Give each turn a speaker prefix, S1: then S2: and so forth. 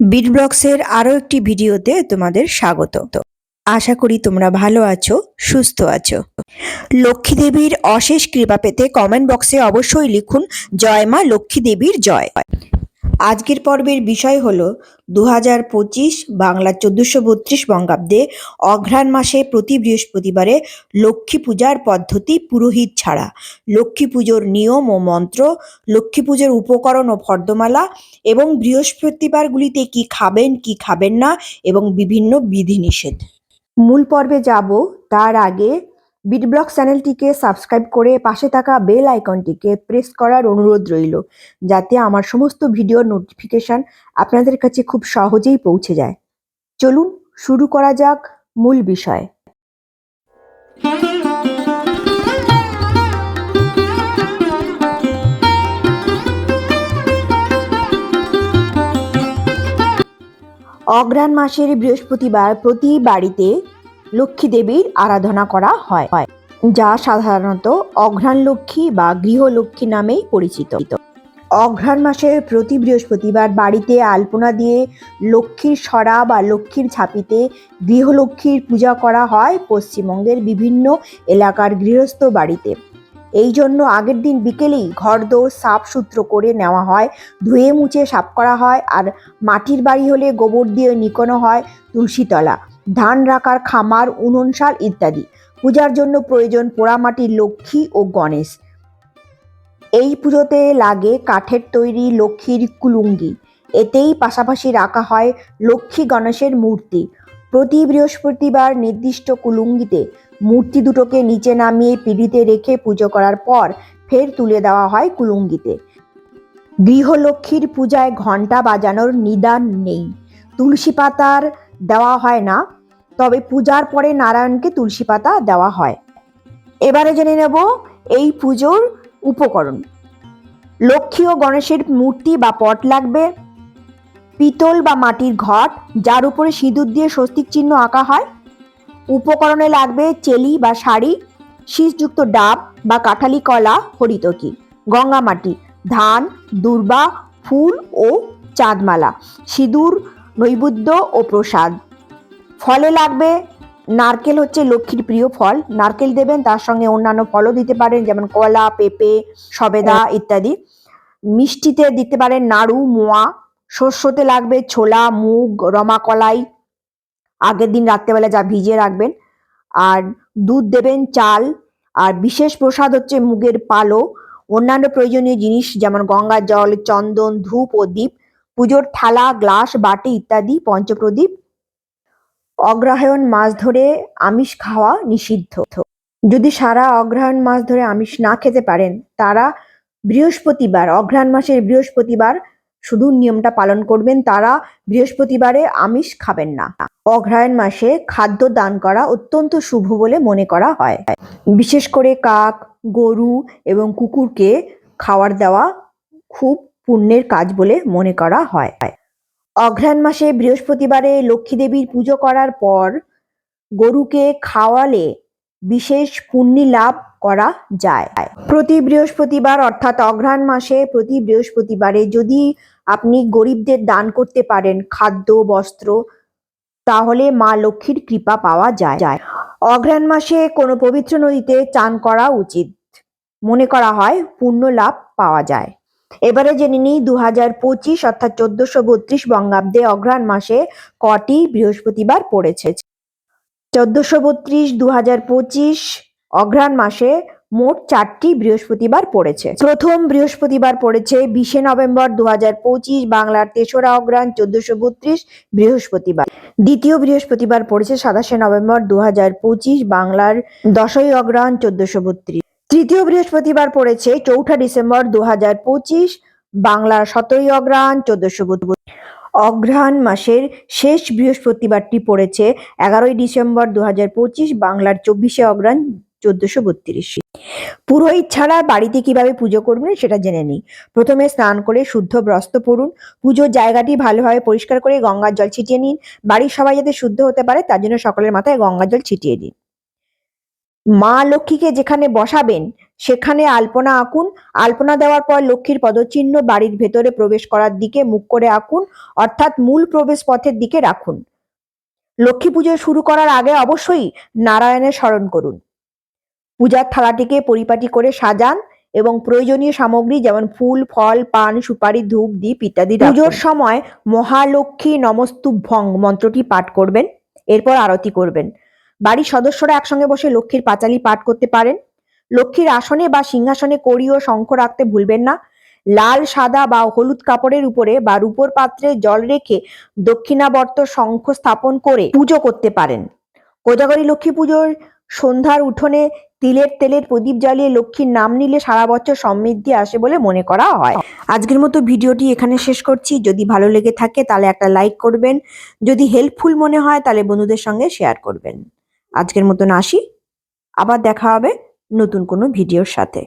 S1: Bit ব্লগসের আরও একটি ভিডিওতে তোমাদের স্বাগত। আশা করি তোমরা ভালো আছো, সুস্থ আছো। লক্ষ্মী দেবীর অশেষ কৃপা পেতে কমেন্ট বক্সে অবশ্যই লিখুন, জয় মা লক্ষ্মী দেবীর জয়। আজকের পর্বের বিষয় হল দু হাজার পঁচিশ বাংলা চোদ্দোশো বত্রিশ বঙ্গাব্দে অঘ্রাণ মাসে প্রতি বৃহস্পতিবারে লক্ষ্মী পূজার পদ্ধতি পুরোহিত ছাড়া। লক্ষ্মী পুজোর নিয়ম ও মন্ত্র, লক্ষ্মী পুজোর উপকরণ ও ফর্দমালা এবং বৃহস্পতিবারগুলিতে কি খাবেন কি খাবেন না এবং বিভিন্ন বিধিনিষেধ। মূল পর্বে যাব, তার আগে বিট ব্লগ চ্যানেলটিকে সাবস্ক্রাইব করে পাশে থাকা বেল আইকনটিকে প্রেস করার অনুরোধ রইল, যাতে আমার সমস্ত ভিডিওর নোটিফিকেশন আপনাদের কাছে খুব সহজেই পৌঁছে যায়। চলুন শুরু করা যাক মূল বিষয়। অগ্রহায়ণ মাসের বৃহস্পতিবার প্রতি বাড়িতে লক্ষ্মী দেবীর আরাধনা করা হয় যা সাধারণত অঘ্রাণ লক্ষ্মী বা গৃহলক্ষ্মী নামেই পরিচিত। অঘ্রাণ মাসের প্রতি বৃহস্পতিবার বাড়িতে আলপনা দিয়ে লক্ষ্মীর সরা বা লক্ষ্মীর ছাপিতে গৃহলক্ষ্মীর পূজা করা হয় পশ্চিমবঙ্গের বিভিন্ন এলাকার গৃহস্থ বাড়িতে। এই জন্য আগের দিন বিকেলেই ঘরদোর সাফ সূত্র করে নেওয়া হয়, ধুয়ে মুছে সাফ করা হয় আর মাটির বাড়ি হলে গোবর দিয়ে নিকোনো হয় তুলসীতলা। ধান রাখার খামার, উনুন, শাল ইত্যাদি। পূজার জন্য প্রয়োজন পোড়ামাটির লক্ষ্মী ও গণেশ। এই পুজোতে লাগে কাঠের তৈরি লক্ষ্মীর কুলুঙ্গি। এতেই পাশাপাশি রাখা হয় লক্ষ্মী গণেশের মূর্তি। প্রতি বৃহস্পতিবার নির্দিষ্ট কুলুঙ্গিতে মূর্তি দুটোকে নিচে নামিয়ে পিঁড়িতে রেখে পুজো করার পর ফের তুলে দেওয়া হয় কুলুঙ্গিতে। গৃহলক্ষ্মীর পূজায় ঘণ্টা বাজানোর নিদান নেই। তুলসী পাতার দেওয়া হয় না। তবে পূজার পরে নারায়ণকে তুলসী পাতা দেওয়া হয়। এবারে জেনে নেব এই পুজোর উপকরণ। লক্ষ্মী ও গণেশের মূর্তি বা পট লাগবে। পিতল বা মাটির ঘট, যার উপরে সিঁদুর দিয়ে স্বস্তিক চিহ্ন আঁকা হয়। উপকরণে লাগবে চেলি বা শাড়ি, শীষযুক্ত ডাব বা কাঠালি কলা, হরিতকি গঙ্গা মাটি ধান, দুর্বা, ফুল ও চাঁদমালা। সিঁদুর নৈবেদ্য ও প্রসাদ। ফলে লাগবে। নারকেল হচ্ছে লক্ষ্মীর প্রিয় ফল। নারকেল দেবেন তার সঙ্গে অন্যান্য ফলও দিতে পারেন যেমন কলা পেঁপে সবেদা ইত্যাদি। মিষ্টিতে দিতে পারেন নাড়ু মোয়া। শস্যতে লাগবে ছোলা মুগ রমা কলাই আগের দিন রাত্রেবেলা যা ভিজিয়ে রাখবেন। আর দুধ দেবেন চাল। আর বিশেষ প্রসাদ হচ্ছে মুগের পালো। অন্যান্য প্রয়োজনীয় জিনিস যেমন গঙ্গার জল চন্দন ধূপ ও দীপ পুজোর থালা, গ্লাস, বাটি ইত্যাদি, পঞ্চপ্রদীপ, অগ্রহায়ণ মাস ধরে আমিষ খাওয়া নিষিদ্ধ। যদি সারা অগ্রহায়ণ মাস ধরে আমিষ না খেতে পারেন, তারা বৃহস্পতিবার, অঘ্রাণ মাসের বৃহস্পতিবার শুধু নিয়মটা পালন করবেন, তারা বৃহস্পতিবারে আমিষ খাবেন না। অগ্রহায়ণ মাসে খাদ্য দান করা অত্যন্ত শুভ বলে মনে করা হয়। বিশেষ করে কাক, গরু এবং কুকুরকে খাওয়ার দেওয়া খুব পুণ্যের কাজ বলে মনে করা হয়। অঘ্রাণ মাসে বৃহস্পতিবারে লক্ষ্মী দেবীর পুজো করার পর গরুকে খাওয়ালে বিশেষ পুণ্যি লাভ করা যায়। প্রতি বৃহস্পতিবার অর্থাৎ অঘ্রাণ মাসে প্রতি বৃহস্পতিবারে যদি আপনি গরিবদের দান করতে পারেন খাদ্য, বস্ত্র, তাহলে মা লক্ষ্মীর কৃপা পাওয়া যায়। অঘ্রাণ মাসে কোনো পবিত্র নদীতে চান করা উচিত। মনে করা হয় পুণ্য লাভ পাওয়া যায়। এবারে জেনে নিই দু হাজার পঁচিশ অর্থাৎ চোদ্দশো বত্রিশ বঙ্গাব্দে অঘ্রাণ মাসে কটি বৃহস্পতিবার পড়েছে। চোদ্দশো বত্রিশ দু হাজার পঁচিশ অঘ্রাণ মাসে মোট চারটি বৃহস্পতিবার পড়েছে। প্রথম বৃহস্পতিবার পড়েছে বিশে নভেম্বর দু হাজার পঁচিশ, বাংলার তেসরা অঘ্রাণ চোদ্দশো বত্রিশ বৃহস্পতিবার। দ্বিতীয় বৃহস্পতিবার পড়েছে সাতাশে নভেম্বর দু হাজার পঁচিশ, বাংলার দশই অঘ্রাণ চোদ্দশো বত্রিশ। তৃতীয় বৃহস্পতিবার পড়েছে চৌঠা ডিসেম্বর দু হাজার পঁচিশ বাংলার সতেরোই অগ্রহায়ণ চোদ্দশো অগ্রহায়ণ মাসের শেষ বৃহস্পতিবারটি পড়েছে এগারোই ডিসেম্বর দু হাজার পঁচিশ বাংলার চব্বিশে অগ্রহায়ণ চোদ্দশো বত্রিশ। পুরোহিত ছাড়া বাড়িতে কীভাবে পুজো করবেন সেটা জেনে নিই। প্রথমে স্নান করে শুদ্ধ ব্রস্ত পরুন পুজোর জায়গাটি ভালোভাবে পরিষ্কার করে গঙ্গার জল ছিটিয়ে নিন। বাড়ির সবাই যাতে শুদ্ধ হতে পারে তার জন্য সকলের মাথায় গঙ্গার জল ছিটিয়ে দিন। মা লক্ষ্মীকে যেখানে বসাবেন, সেখানে আলপনা আঁকুন। আলপনা দেওয়ার পর লক্ষ্মীর পদচিহ্ন বাড়ির ভেতরে প্রবেশ করার দিকে মুখ করে আঁকুন, অর্থাৎ মূল প্রবেশ পথের দিকে রাখুন। লক্ষ্মী পুজো শুরু করার আগে অবশ্যই নারায়ণের স্মরণ করুন। পূজার থালাটিকে পরিপাটি করে সাজান এবং প্রয়োজনীয় সামগ্রী যেমন ফুল, ফল, পান, সুপারি, ধূপ দ্বীপ ইত্যাদি পুজোর সময় মহালক্ষ্মী নমস্তুভ্যং মন্ত্রটি পাঠ করবেন, এরপর আরতি করবেন। বাড়ির সদস্যরা একসঙ্গে বসে লক্ষ্মীর পাঁচালি পাঠ করতে পারেন। লক্ষ্মীর আসনে বা সিংহাসনে কড়ি ও শঙ্খ রাখতে ভুলবেন না। লাল, সাদা বা হলুদ কাপড়ের উপরে বা রূপোর পাত্রে জল রেখে দক্ষিণাবর্ত শঙ্খ স্থাপন করে পুজো করতে পারেন। কোজাগরী লক্ষ্মী পুজোর সন্ধ্যার উঠোনে তিলের তেলের প্রদীপ জ্বালিয়ে লক্ষ্মীর নাম নিলে সারা বছর সমৃদ্ধি আসে বলে মনে করা হয়। আজকের মতো ভিডিওটি এখানে শেষ করছি। যদি ভালো লেগে থাকে তাহলে একটা লাইক করবেন। যদি হেল্পফুল মনে হয় তাহলে বন্ধুদের সঙ্গে শেয়ার করবেন। আজকের মতন আসি। আবার দেখা হবে নতুন কোনো ভিডিওর সাথে।